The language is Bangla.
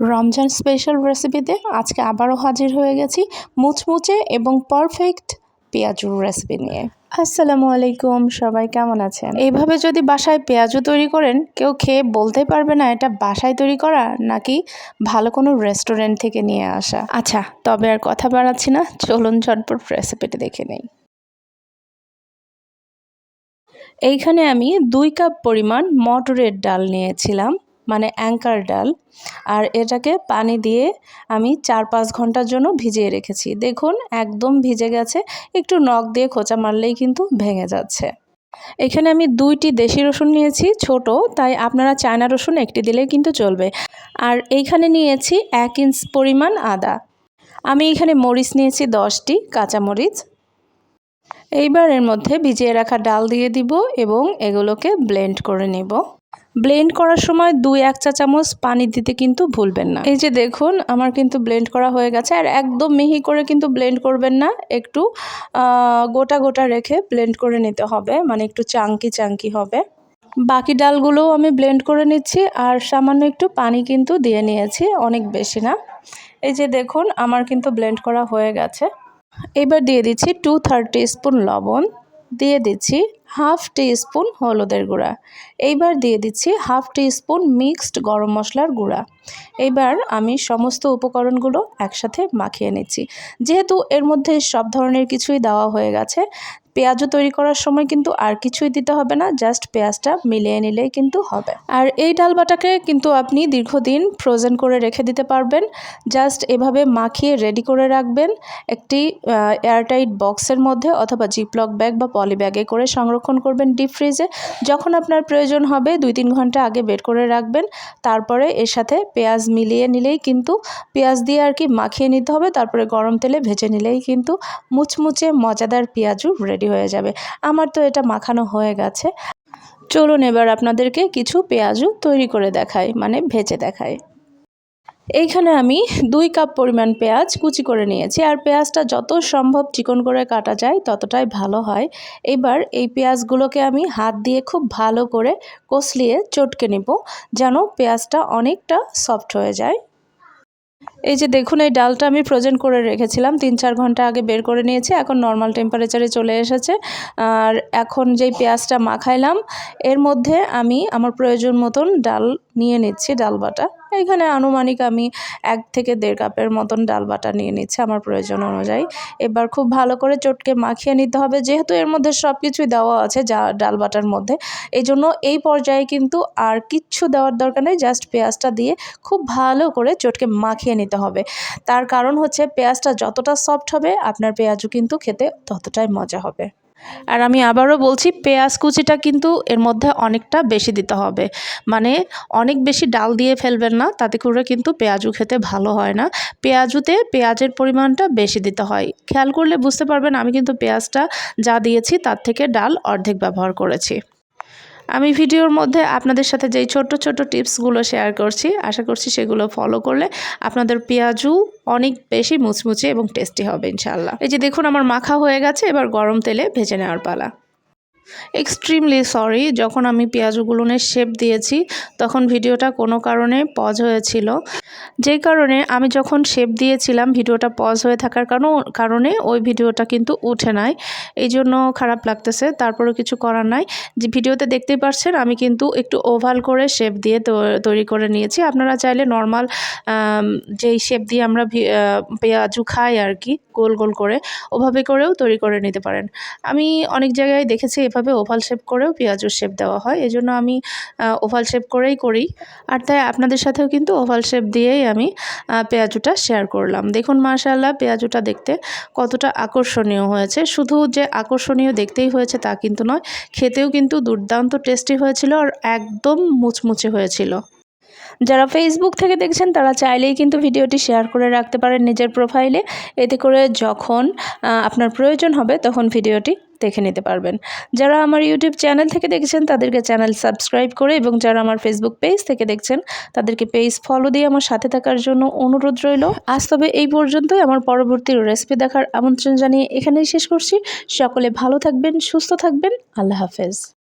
রমজান স্পেশাল রেসিপিতে আজকে আবারও হাজির হয়ে গেছি মুচমুচে এবং পারফেক্ট পেঁয়াজুর রেসিপি নিয়ে। আসসালামু আলাইকুম, সবাই কেমন আছেন? এইভাবে যদি বাসায় পেঁয়াজু তৈরি করেন, কেউ খেয়ে বলতে পারবে না এটা বাসায় তৈরি করা নাকি ভালো কোনো রেস্টুরেন্ট থেকে নিয়ে আসা। আচ্ছা তবে আর কথা বাড়াচ্ছি না, চলুন ঝটপট রেসিপিটি দেখে নেই। এইখানে আমি দুই কাপ পরিমাণ মটরের ডাল নিয়েছিলাম। মানে অ্যাঙ্কার ডাল। আর এটাকে পানি দিয়ে আমি চার পাঁচ ঘণ্টার জন্য ভিজিয়ে রেখেছি। দেখুন, একদম ভিজে গেছে। একটু নখ দিয়ে খোঁচা মারলেই কিন্তু ভেঙে যাচ্ছে। এখানে আমি দুইটি দেশি রসুন নিয়েছি, ছোট, তাই আপনারা চায়না রসুন একটি দিলেই কিন্তু চলবে। আর এইখানে নিয়েছি এক ইঞ্চ পরিমাণ আদা। আমি এখানে মরিচ নিয়েছি দশটি, কাঁচামরিচ। এইবার এর মধ্যে ভিজিয়ে রাখা ডাল দিয়ে দিব এবং এগুলোকে ব্লেন্ড করে নেব। ব্লেন্ড করার সময় দুই এক চা চামচ পানি দিতে কিন্তু ভুলবেন না। এই যে দেখুন, আমার কিন্তু ব্লেন্ড করা হয়ে গেছে আর একদম মিহি করে কিন্তু ব্লেন্ড করবেন না। একটু গোটা গোটা রেখে ব্লেন্ড করে নিতে হবে মানে একটু চাঙ্কি চাঙ্কি হবে। বাকি ডালগুলোও আমি ব্লেন্ড করে নিচ্ছি আর সামান্য একটু পানি কিন্তু দিয়ে নিয়েছি, অনেক বেশি না। এই যে দেখুন, আমার কিন্তু ব্লেন্ড করা হয়ে গেছে। এবার দিয়ে দিচ্ছি টু থার্টি স্পুন লবণ, দিয়ে দিচ্ছি হাফ স্পুন হলুদের গুঁড়া। এইবার দিয়ে দিচ্ছি হাফ স্পুন মিক্সড গরম মশলার গুঁড়া। এইবার আমি সমস্ত উপকরণগুলো একসাথে মাখিয়ে নিচ্ছি। যেহেতু এর মধ্যে সব ধরনের কিছুই দেওয়া হয়ে গেছে পেঁয়াজও তৈরি করার সময় কিন্তু আর কিছুই দিতে হবে না জাস্ট পেঁয়াজটা মিলিয়ে নিলেই কিন্তু হবে। আর এই ডাল বাটাকে কিন্তু আপনি দীর্ঘদিন ফ্রোজেন করে রেখে দিতে পারবেন জাস্ট এভাবে মাখিয়ে রেডি করে রাখবেন, একটি এয়ারটাইট বক্সের মধ্যে অথবা জিপলক ব্যাগ বা পলি ব্যাগে করে সংরক্ষণ করবেন ডিপ ফ্রিজে যখন আপনার প্রয়োজন হবে দুই তিন ঘণ্টা আগে বের করে রাখবেন, তারপরে এর সাথে পেঁয়াজ মিলিয়ে নিলেই কিন্তু, পেঁয়াজ দিয়ে আর কি মাখিয়ে নিতে হবে, তারপরে গরম তেলে ভেজে নিলেই কিন্তু মুচমুচে মজাদার পেঁয়াজু রেডি রেডি হয়ে যাবে। আমার তো এটা মাখানো হয়ে গেছে। চলুন এবার আপনাদেরকে কিছু পেঁয়াজও তৈরি করে দেখাই মানে ভেজে দেখাই। এইখানে আমি দুই কাপ পরিমাণ পেঁয়াজ কুচি করে নিয়েছি, আর পেঁয়াজটা যত সম্ভব চিকন করে কাটা যায়, ততটাই ভালো হয়। এবার এই পেঁয়াজগুলোকে আমি হাত দিয়ে খুব ভালো করে কষলিয়ে চটকে নেব, যেন পেঁয়াজটা অনেকটা সফট হয়ে যায়। এই যে দেখুন, এই ডালটা আমি ফ্রোজেন করে রেখেছিলাম। তিন, চার ঘণ্টা আগে বের করে নিয়েছি, এখন নর্মাল টেম্পারেচারে চলে এসেছে। আর এখন যেই পেঁয়াজটা মাখাইলাম, এর মধ্যে আমি আমার প্রয়োজন মতন ডাল নিয়ে নিচ্ছি, ডাল বাটা। এখানে আনুমানিক আমি এক থেকে দেড় কাপের মতন ডাল বাটা নিয়ে নিচ্ছি আমার প্রয়োজন অনুযায়ী। এবার খুব ভালো করে চটকে মাখিয়ে নিতে হবে। যেহেতু এর মধ্যে সব কিছুই দেওয়া আছে যা ডাল বাটার মধ্যে এই জন্য এই পর্যায়ে কিন্তু আর কিচ্ছু দেওয়ার দরকার নেই। জাস্ট পেঁয়াজটা দিয়ে খুব ভালো করে চটকে মাখিয়ে নিতে হবে। তার কারণ হচ্ছে পেঁয়াজটা যতটা সফট হবে, আপনার পেঁয়াজও কিন্তু খেতে ততটাই মজা হবে। আর আমি আবারও বলছি, পেঁয়াজ কুচিটা কিন্তু এর মধ্যে অনেকটা বেশি দিতে হবে। মানে অনেক বেশি ডাল দিয়ে ফেলবেন না, তাতে করে কিন্তু পেঁয়াজু খেতে ভালো হয় না। পেঁয়াজুতে পেঁয়াজের পরিমাণটা বেশি দিতে হয়। খেয়াল করলে বুঝতে পারবেন, আমি কিন্তু পেঁয়াজটা যা দিয়েছি তার থেকে ডাল অর্ধেক ব্যবহার করেছি। আমি ভিডিওর মধ্যে আপনাদের সাথে যেই ছোট ছোট টিপসগুলো শেয়ার করছি, আশা করছি সেগুলো ফলো করলে আপনাদের পেঁয়াজু অনেক বেশি মুচমুচে এবং টেস্টি হবে ইনশাল্লাহ এই যে দেখুন, আমার মাখা হয়ে গেছে, এবার গরম তেলে ভেজে নেওয়ার পালা। এক্সট্রিমলি সরি যখন আমি পেঁয়াজগুলোনের শেপ দিয়েছি, তখন ভিডিওটা কোনো কারণে পজ হয়েছিল। যেই কারণে আমি যখন শেপ দিয়েছিলাম, ভিডিওটা পজ হয়ে থাকার কারণ ওই ভিডিওটা কিন্তু উঠে নাই। এই জন্য খারাপ লাগতেছে, তারপরেও কিছু করার নাই। যে ভিডিওতে দেখতেই পাচ্ছেন আমি কিন্তু একটু ওভাল করে শেপ দিয়ে তৈরি করে নিয়েছি। আপনারা চাইলে নর্মাল যেই শেপ দিয়ে আমরা পেঁয়াজু খাই আর কি, গোল গোল করে, ওভাবে করেও তৈরি করে নিতে পারেন। আমি অনেক জায়গায় দেখেছি এভাবে ওভাল শেপ করেও পেঁয়াজুর শেপ দেওয়া হয়। এই জন্য আমি ওভাল শেপ করেই করি। আর তাই আপনাদের সাথেও কিন্তু ওভাল শেপ দিয়েই আমি পেঁয়াজুটা শেয়ার করলাম। দেখুন মাশাল্লাহ পেঁয়াজুটা দেখতে কতটা আকর্ষণীয় হয়েছে। শুধু যে আকর্ষণীয় দেখতেই হয়েছে তা কিন্তু নয়, খেতেও কিন্তু দুর্দান্ত টেস্টি হয়েছিল আর একদম মুচমুচে হয়েছিল। যারা ফেসবুক থেকে দেখছেন, তারা চাইলেই কিন্তু ভিডিওটি শেয়ার করে রাখতে পারেন নিজের প্রোফাইলে এতে করে যখন আপনার প্রয়োজন হবে, তখন ভিডিওটি দেখে নিতে পারবেন। যারা আমার ইউটিউব চ্যানেল থেকে দেখছেন, তাদেরকে চ্যানেল সাবস্ক্রাইব করে এবং যারা আমার ফেসবুক পেজ থেকে দেখছেন, তাদেরকে পেজ ফলো দিয়ে আমার সাথে থাকার জন্য অনুরোধ রইল। আজ তবে এই পর্যন্তই। আমার পরবর্তী রেসিপি দেখার আমন্ত্রণ জানিয়ে এখানেই শেষ করছি। সকলে ভালো থাকবেন, সুস্থ থাকবেন। আল্লাহ হাফেজ।